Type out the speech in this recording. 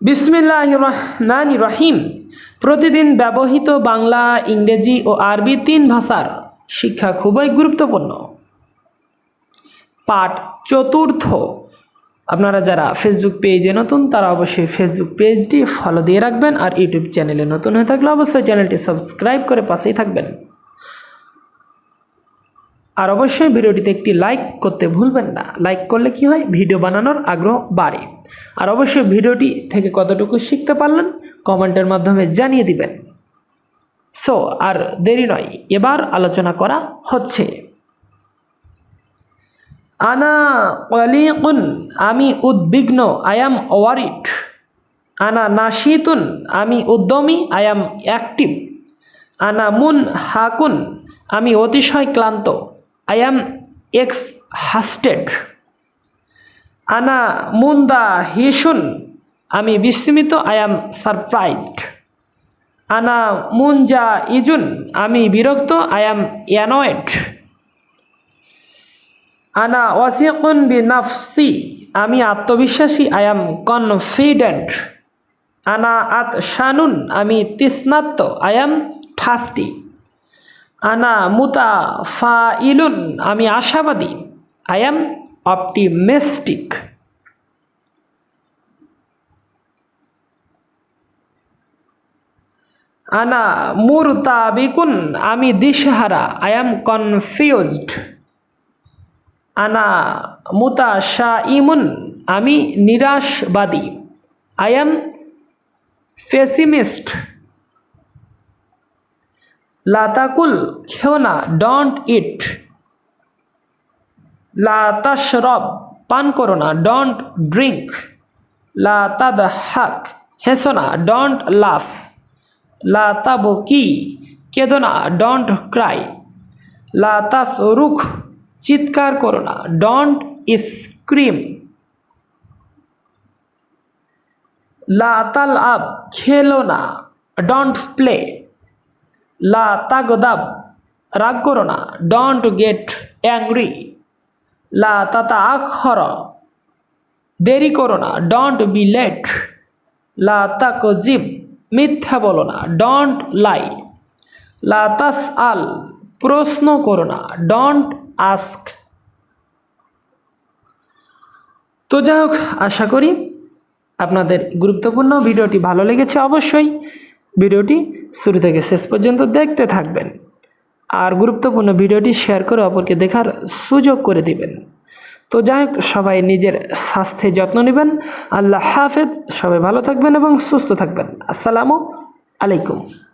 বিসমিল্লাহ রহমান রহিম প্রতিদিন ব্যবহৃত বাংলা, ইংরেজি ও আরবি তিন ভাষার শিক্ষা খুবই গুরুত্বপূর্ণ। পাঠ চতুর্থ। আপনারা যারা ফেসবুক পেজে নতুন, তারা অবশ্যই ফেসবুক পেজটি ফলো দিয়ে রাখবেন আর ইউটিউব চ্যানেলে নতুন হয়ে থাকলে অবশ্যই চ্যানেলটি সাবস্ক্রাইব করে পাশেই থাকবেন। আর অবশ্যই ভিডিওটিতে একটি লাইক করতে ভুলবেন না। লাইক করলে কি হয়? ভিডিও বানানোর আগ্রহ বাড়ে। আর অবশ্যই ভিডিওটি থেকে কতটুকু শিখতে পারলেন কমেন্টের মাধ্যমে জানিয়ে দিবেন। সো, আর দেরি নয়, এবার আলোচনা করা হচ্ছে। আনা অলিকুন আমি উদ্বিগ্ন আই অ্যাম ওয়ারিড আনা নাশিতুন, আমি উদ্যমী আই অ্যাম অ্যাক্টিভ আনা মুন হাকুন আমি অতিশয় ক্লান্ত। আই অ্যাম এক্স হাস্টেড আনা মুন্দা হিসুন আমি বিস্মিত আই অ্যাম সারপ্রাইজড আনা মুনজা ইজুন, আমি বিরক্ত আই অ্যাম অ্যানয়েড আনা ওয়াসিকুন বি নাফসি আমি আত্মবিশ্বাসী আই অ্যাম কনফিডেন্ট আনা আত শানুন আমি তৃষ্ণাত্ম আই অ্যাম ঠাস্টি আনা মুতা ফা ইলুন আমি আশাবাদী আই অ্যাম অপটিমিস্টিক আনা মুরতাবিকুন, আমি দিশহারা আই অ্যাম কনফিউজড আনা মুতাশা ইমুন আমি নিরাশবাদী আই অ্যাম পেসিমিস্ট লাতাকুল, খেও না ডন্ট ইট লাতাশরব পান করো না ডন্ট ড্রিঙ্ক লাতাদ হাক হেসো না ডন্ট লাফ লাতাবকি কেদো না ডন্ট ক্রাই লাতাস রুখ চিৎকার করো না ডন্ট স্ক্রিম লাতাল আব খেলো না ডন্ট প্লে লা তাগদাব, রাগ করো না ডন্ট গেট অ্যাংরি লা তাতা আখর দেরি করো না ডন্ট বি লেট লা তাক জিব মিথ্যা বলো না ডন্ট লাই লা তাস আল প্রশ্ন করো না ডন্ট আস্ক তো যাই হোক আশা করি আপনাদের গুরুত্বপূর্ণ ভিডিওটি ভালো লেগেছে অবশ্যই। ভিডিওটি শুরু থেকে শেষ পর্যন্ত দেখতে থাকবেন। আর গুরুত্বপূর্ণ ভিডিওটি শেয়ার করে অপরকে দেখার সুযোগ করে দিবেন। তো যাই হোক, সবাই নিজের স্বাস্থ্যে যত্ন নেবেন। আল্লাহ হাফেজ। সবাই ভালো থাকবেন এবং সুস্থ থাকবেন। আসসালামু আলাইকুম।